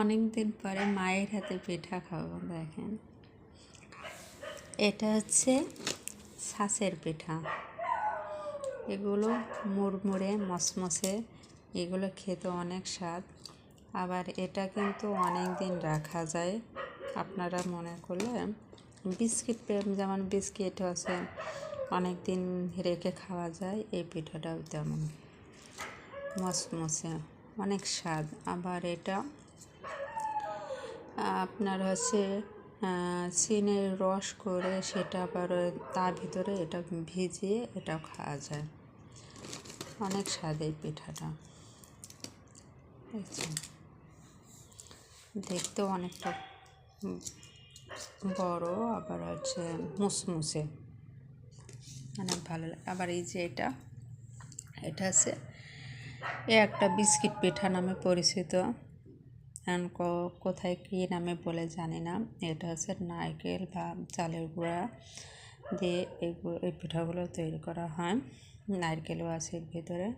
অনেক দিন পরে মায়ের হাতে পিঠা খাব, দেখেন। এটা হচ্ছে শাঁসের পিঠা। এগুলো মুড়মুড়ে, মসমসে, এগুলো খেতে অনেক স্বাদ। আবার এটা কিন্তু অনেক দিন রাখা যায়, আপনারা মনে করলে। বিস্কিট যেমন বিস্কিট আছে অনেক দিন রেখে খাওয়া যায়, এই পিঠাটাও তেমন। মসমসে, অনেক স্বাদ। আবার এটা আপনার হচ্ছে চিনের রস করে সেটা আবার তার ভিতরে এটা ভিজিয়ে এটাও খাওয়া যায়। অনেক স্বাদ এই পিঠাটা। দেখতেও অনেকটা বড়, আবার হচ্ছে মুসমুসে। অনেক ভালো লাগে। আবার এই যে এটা এটা হচ্ছে, এ একটা বিস্কিট পিঠা নামে পরিচিত। এখন কোথায় কী নামে বলে জানি না। এটা হচ্ছে নারকেল বা চালের গুঁড়া দিয়ে এগুলো এই পিঠাগুলো তৈরি করা হয়। নারকেলও আছে এর ভিতরে।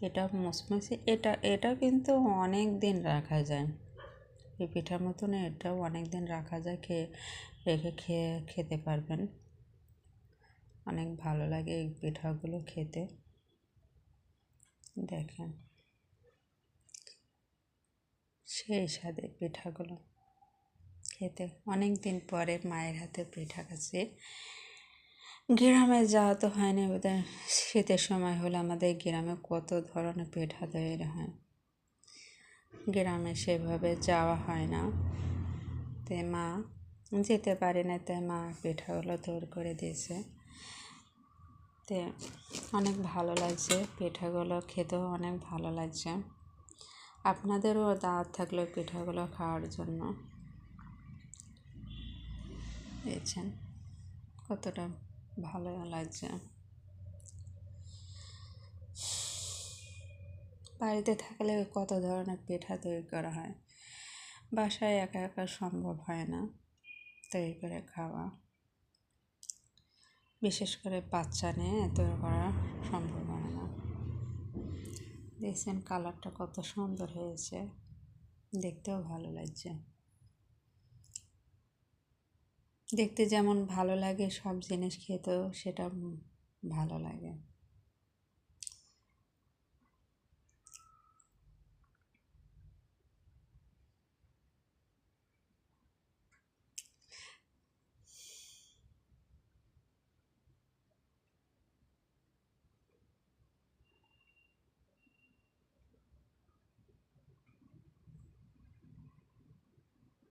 এটা মুসমুসে এটা এটা কিন্তু অনেক দিন রাখা যায়। এই পিঠার মতন এটাও অনেক দিন রাখা যায়, খেয়ে, রেখে খেয়ে খেতে পারবেন। অনেক ভালো লাগে এই পিঠাগুলো খেতে। দেখেন। সেই স্বাদের পিঠাগুলো। খেতে অনেক দিন পরে মায়ের হাতে পিঠা খাচ্ছি। গ্রামে যাওয়া তো হয়নি বোধহয়। শীতের সময় হলে আমাদের গ্রামে কত ধরনের পিঠা তৈরি হয়। গ্রামে সেভাবে যাওয়া হয় না। তে মা যেতে পারি না তাই মা পিঠাগুলো তৈরি করে দিয়েছে। তে অনেক ভালো লাগছে, পিঠাগুলো খেতেও অনেক ভালো লাগছে। আপনাদেরও দাওয়াত থাকল পিঠাগুলো খাওয়ার জন্য। পেয়েছেন কতটা ভালো লাগছে। বাড়িতে থাকলে কত ধরনের পিঠা তৈরি করা হয়? বাসায় একা একা সম্ভব হয় না তৈরি করে খাওয়া। বিশেষ করে বাচ্চা নিয়ে তৈরি করা সম্ভব হয় না। দেখছেন কালারটা কত সুন্দর হয়েছে। দেখতেও ভালো লাগছে। দেখতে যেমন ভালো লাগে সব জিনিস খেতেও সেটা ভালো লাগে।